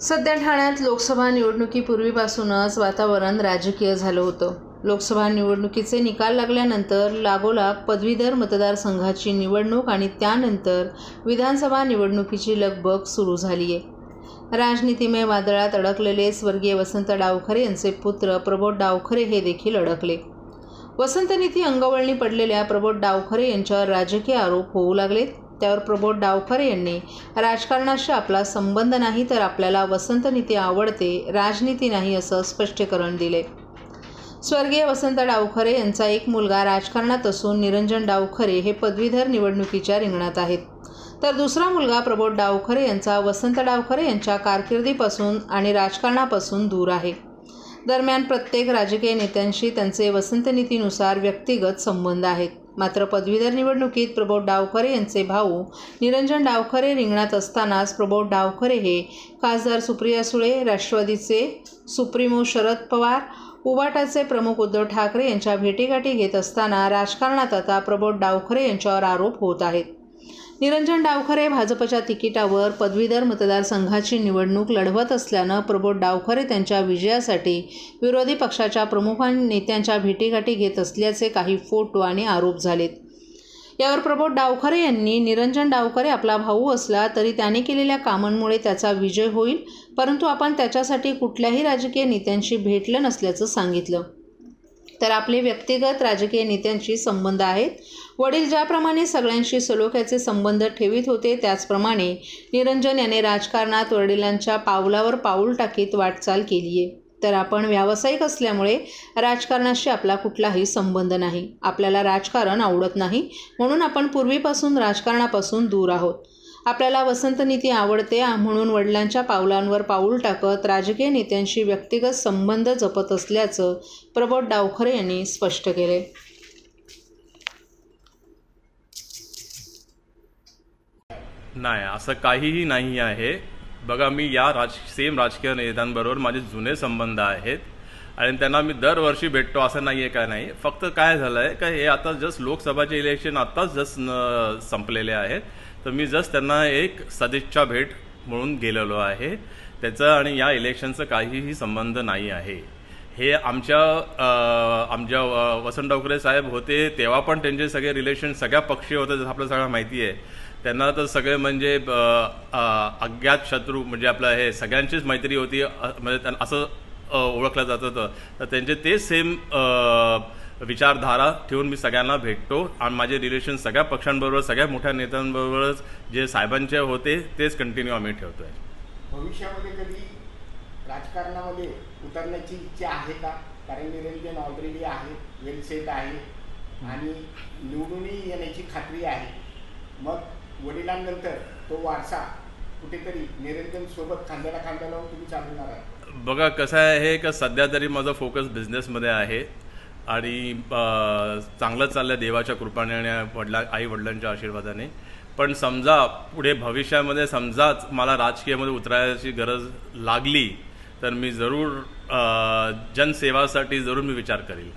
सध्या ठाण्यात लोकसभा निवडणुकीपूर्वीपासूनच वातावरण राजकीय झालं होतं. लोकसभा निवडणुकीचे निकाल लागल्यानंतर लागोलाग पदवीधर मतदारसंघाची निवडणूक आणि त्यानंतर विधानसभा निवडणुकीची लगबग सुरू झाली आहे राजनीतिमय वादळात अडकलेले स्वर्गीय वसंत डावखरे यांचे पुत्र प्रबोध डावखरे हे देखील अडकले. वसंतनीती अंगवळणी पडलेल्या प्रबोध डावखरे यांच्यावर राजकीय आरोप होऊ लागलेत. त्यावर प्रबोध डावखरे यांनी राजकारणाशी आपला संबंध नाही तर आपल्याला वसंतनीती आवडते राजनीती नाही असं स्पष्टीकरण दिले. स्वर्गीय वसंत डावखरे यांचा एक मुलगा राजकारणात असून निरंजन डावखरे हे पदवीधर निवडणुकीच्या रिंगणात आहेत. तर दुसरा मुलगा प्रबोध डावखरे यांचा वसंत डावखरे यांच्या कारकिर्दीपासून आणि राजकारणापासून दूर आहे. दरम्यान प्रत्येक राजकीय नेत्यांशी त्यांचे वसंतनीतीनुसार व्यक्तिगत संबंध आहेत. मात्र पदवीधर निवडणुकीत प्रबोध डावखरे यांचे भाऊ निरंजन डावखरे रिंगणात असतानाच प्रबोध डावखरे हे खासदार सुप्रिया सुळे राष्ट्रवादीचे सुप्रीमो शरद पवार उबाटाचे प्रमुख उद्धव ठाकरे यांच्या भेटीगाठी घेत असताना राजकारणात आता प्रबोध डावखरे यांच्यावर आरोप होत आहेत. निरंजन डावखरे भाजपच्या तिकिटावर पदवीधर मतदारसंघाची निवडणूक लढवत असल्यानं प्रबोध डावखरे त्यांच्या विजयासाठी विरोधी पक्षाच्या प्रमुख नेत्यांच्या भेटीगाठी घेत असल्याचे काही फोटो आणि आरोप झालेत. यावर प्रबोध डावखरे यांनी निरंजन डावखरे आपला भाऊ असला तरी त्याने केलेल्या कामांमुळे त्याचा विजय होईल परंतु आपण त्याच्यासाठी कुठल्याही राजकीय नेत्यांशी भेटलं नसल्याचं सांगितलं. तर आपले व्यक्तिगत राजकीय नेत्यांशी संबंध आहेत. वडील ज्याप्रमाणे सगळ्यांशी सलोख्याचे संबंध ठेवीत होते त्याचप्रमाणे निरंजन याने राजकारणात वडिलांच्या पावलावर पाऊल टाकीत वाटचाल केली आहे. तर आपण व्यावसायिक असल्यामुळे राजकारणाशी आपला कुठलाही संबंध नाही. आपल्याला राजकारण आवडत नाही म्हणून आपण पूर्वीपासून राजकारणापासून दूर आहोत. आपल्याला वसंत नीती आवडते म्हणून वडिलांच्या पावलांवर पाऊल टाकत राजकीय नेत्यांशी व्यक्तिगत संबंध जपत असल्याचं प्रबोध डावखरे यांनी स्पष्ट केले. नाही असं काहीही नाही आहे. बघा मी या राज सेम राजकीय नेत्यांबरोबर माझे जुने संबंध आहेत आणि त्यांना मी दरवर्षी भेटतो असं नाही आहे काय नाही? फक्त काय झालं आहे का हे आता जस्ट लोकसभाचे इलेक्शन आत्ताच जस्ट संपलेले आहेत. तर मी जस्ट त्यांना एक सदिच्छा भेट म्हणून गेलेलो आहे. त्याचं आणि या इलेक्शनचं काहीही संबंध नाही आहे. हे आमच्या आमच्या वसंत डावकरे साहेब होते तेव्हा पण त्यांचे सगळे रिलेशन सगळ्या पक्षीय होते जसं आपल्याला सगळं माहिती आहे. त्यांना तर सगळे म्हणजे अज्ञात शत्रू म्हणजे आपलं हे सगळ्यांचीच मैत्री होती म्हणजे त्यांना असं ओळखलं जात होतं. तर त्यांचे तेच सेम विचारधारा ठेवून मी सगळ्यांना भेटतो. आणि माझे रिलेशन सगळ्या पक्षांबरोबर सगळ्या मोठ्या नेत्यांबरोबरच जे साहेबांचे होते तेच कंटिन्यू आम्ही ठेवतोय. भविष्यामध्ये कधी राजकारणामध्ये उतरण्याची इच्छा आहे का? कारण निरंजन ऑलरेडी आहे आहे. आणि निवडूनही येण्याची खात्री आहे. मग वडिलांनंतर तो वारसा कुठेतरी निरंजन सोबत खांद्याला खांदा लावून तुम्ही चालवणार आहात? बघा कसं आहे का सध्या तरी माझं फोकस बिझनेसमध्ये आहे. आणि चांगलं चाललं देवाच्या कृपाने आणि वडिला आई वडिलांच्या आशीर्वादाने. पण समजा पुढे भविष्यामध्ये समजाच मला राजकीयमध्ये उतरायची गरज लागली तर मी जरूर जनसेवासाठी जरूर मी विचार करेल.